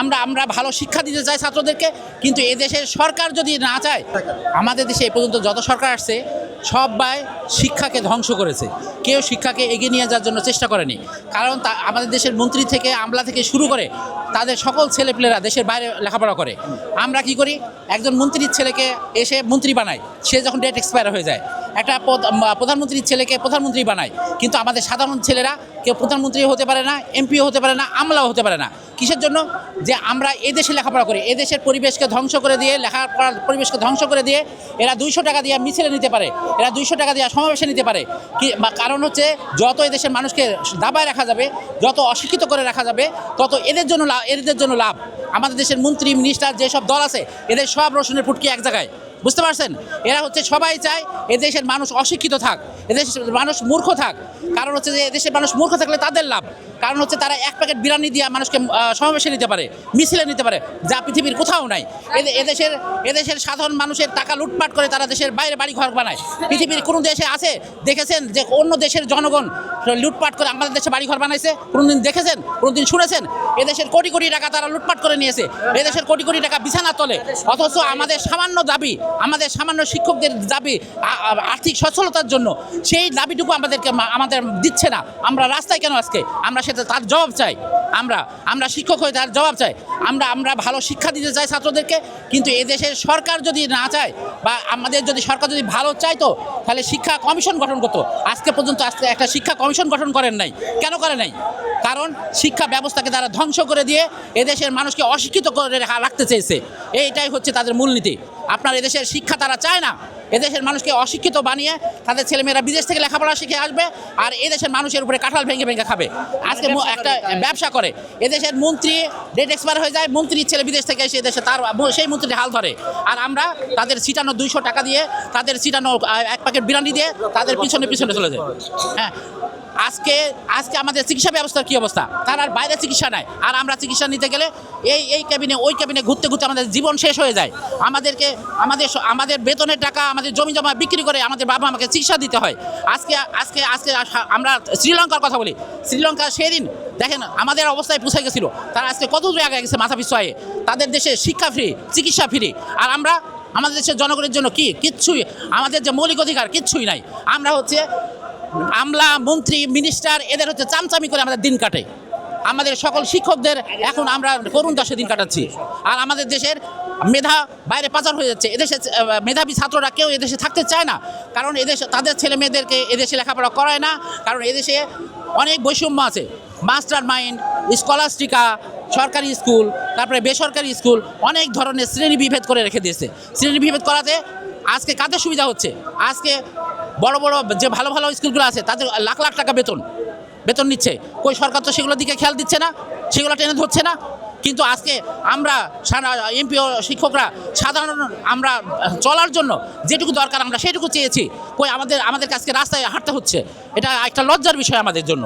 আমরা আমরা ভালো শিক্ষা দিতে চাই ছাত্রদেরকে, কিন্তু এদেশের সরকার যদি না চায়, আমাদের দেশে এ পর্যন্ত যত সরকার আসছে সবাই শিক্ষাকে ধ্বংস করেছে। কেউ শিক্ষাকে এগিয়ে নিয়ে যাওয়ার জন্য চেষ্টা করেনি। কারণ তা, আমাদের দেশের মন্ত্রী থেকে, আমলা থেকে শুরু করে, তাদের সকল ছেলেপেলেরা দেশের বাইরে লেখাপড়া করে। আমরা কি করি? একজন মন্ত্রীর ছেলেকে এসে মন্ত্রী বানায় সে যখন ডেট এক্সপায়ার হয়ে যায়, একটা প্রধানমন্ত্রীর ছেলেকে প্রধানমন্ত্রী বানায় কিন্তু আমাদের সাধারণ ছেলেরা কেউ প্রধানমন্ত্রী হতে পারে না এমপিও হতে পারে না, আমলাও হতে পারে না। কিসের জন্য? যে আমরা এদেশে লেখাপড়া করি। এদেশের পরিবেশকে ধ্বংস করে দিয়ে, লেখাপড়ার পরিবেশকে ধ্বংস করে দিয়ে এরা দুইশো টাকা দিয়ে মিছিলে নিতে পারে। এরা দুইশো টাকা দিয়ে সমাবেশে নিতে পারে। কি কারণ হচ্ছে, যত এদেশের মানুষকে দাবায় রাখা যাবে, যত অশিক্ষিত করে রাখা যাবে, তত এদের জন্য লাভ এদের জন্য লাভ। আমাদের দেশের মন্ত্রী মিনিস্টার যেসব দল আছে, এদের সব রসুনের ফুটকি এক জায়গায়। বুঝতে পারছেন? এরা হচ্ছে সবাই চায় এদেশের মানুষ অশিক্ষিত থাক, এদেশের মানুষ মূর্খ থাক। কারণ হচ্ছে যে এদেশের মানুষ মূর্খ থাকলে তাদের লাভ। কারণ হচ্ছে তারা এক প্যাকেট বিরিয়ানি দিয়ে মানুষকে সমাবেশে নিতে পারে, মিছিলে নিতে পারে, যা পৃথিবীর কোথাও নাই। এদে- এদেশের এদেশের সাধারণ মানুষের টাকা লুটপাট করে তারা দেশের বাইরে বাড়ি ঘর বানায়। পৃথিবীর কোনো দেশে আছে? দেখেছেন যে অন্য দেশের জনগণ লুটপাট করে আমাদের দেশে বাড়ি ঘর বানাইছে, কোনোদিন দেখেছেন, কোনোদিন শুনেছেন? এদেশের কোটি কোটি টাকা তারা লুটপাট করে নিয়েছে, এদেশের কোটি কোটি টাকা বিছানা তোলে, অথচ আমাদের সামান্য দাবি, আমাদের সামান্য শিক্ষকদের দাবি আর্থিক সচ্ছলতার জন্য সেই দাবিটুকু আমাদেরকে আমাদের দিচ্ছে না। আমরা রাস্তায় কেন আজকে? আমরা সেটা তার জবাব চাই। আমরা আমরা শিক্ষক হয়ে তার জবাব চাই। আমরা আমরা ভালো শিক্ষা দিতে চাই ছাত্রদেরকে, কিন্তু এদেশের সরকার যদি না চায় বা আমাদের যদি সরকার যদি ভালো চাইতো, তাহলে শিক্ষা কমিশন গঠন করতো। আজকে পর্যন্ত আজকে একটা শিক্ষা কমিশন গঠন করেন নাই। কেন করে নাই? কারণ শিক্ষা ব্যবস্থাকে তারা ধ্বংস করে দিয়ে এদেশের মানুষকে অশিক্ষিত করে রাখতে চেয়েছে। এইটাই হচ্ছে তাদের মূলনীতি। আপনার এদেশের শিক্ষা তারা চায় না এদেশের মানুষকে অশিক্ষিত বানিয়ে তাদের ছেলেমেয়েরা বিদেশ থেকে লেখাপড়া শিখে আসবে আর এদেশের মানুষের উপরে কাঁঠাল ভেঙে ভেঙে খাবে। আজকে একটা ব্যবসা করে। এদেশের মন্ত্রী ডেট এক্সপায়ার হয়ে যায়, মন্ত্রীর ছেলে বিদেশ থেকে এসে এদেশে তার সেই মন্ত্রীর হাল ধরে। আর আমরা তাদের সিটানো দুইশো টাকা দিয়ে, তাদের সিটানো এক প্যাকেট বিরিয়ানি দিয়ে তাদের পিছনে পিছনে চলে যায় হ্যাঁ। আজকে আজকে আমাদের চিকিৎসা ব্যবস্থার কী অবস্থা? তার আর বাইরে চিকিৎসা নেয় আর আমরা চিকিৎসা নিতে গেলে এই এই ক্যাবিনে ওই ক্যাবিনে ঘুরতে ঘুরতে আমাদের জীবন শেষ হয়ে যায়। আমাদেরকে, আমাদের আমাদের বেতনের টাকা, আমাদের জমি জমা বিক্রি করে আমাদের বাবা আমাকে চিকিৎসা দিতে হয়। আজকে আজকে আজকে আমরা শ্রীলঙ্কার কথা বলি। শ্রীলঙ্কা সেদিন, দেখেন, আমাদের অবস্থায় পৌঁছে গেছিল। তারা আজকে কত দূরে আগে গেছে মাথা পিছু তাদের দেশে শিক্ষা ফ্রি চিকিৎসা ফ্রি আর আমরা, আমাদের দেশের জনগণের জন্য কি? কিচ্ছুই, আমাদের যে মৌলিক অধিকার কিচ্ছুই নাই। আমরা হচ্ছে আমলা, মন্ত্রী মিনিস্টার এদের হচ্ছে চামচামি করে আমাদের দিন কাটে। আমাদের সকল শিক্ষকদের এখন আমরা করুণ দাসে দিন কাটাচ্ছি। আর আমাদের দেশের মেধা বাইরে পাচার হয়ে যাচ্ছে। এদেশে, মেধাবী ছাত্ররা কেউ এদেশে থাকতে চায় না। কারণ এদেশে, তাদের ছেলে মেয়েদেরকে এদেশে লেখাপড়া করায় না। কারণ এদেশে অনেক বৈষম্য আছে। মাস্টার মাইন্ড স্কলাস্টিকা সরকারি স্কুল তারপরে বেসরকারি স্কুল অনেক ধরনের শ্রেণি বিভেদ করে রেখে দিয়েছে। শ্রেণি বিভেদ করাতে আজকে কাদের সুবিধা হচ্ছে? আজকে বড় বড় যে ভালো ভালো স্কুলগুলো আছে, তাদের লাখ লাখ টাকা বেতন বেতন নিচ্ছে। কই সরকার তো সেগুলোর দিকে খেয়াল দিচ্ছে না, সেগুলো টেনে ধরছে না। কিন্তু আজকে আমরা এমপিও শিক্ষকরা সাধারণ আমরা চলার জন্য যেটুকু দরকার আমরা সেটুকু চেয়েছি। কই আমাদের আমাদের কাছে রাস্তায় হাঁটতে হচ্ছে। এটা একটা লজ্জার বিষয় আমাদের জন্য।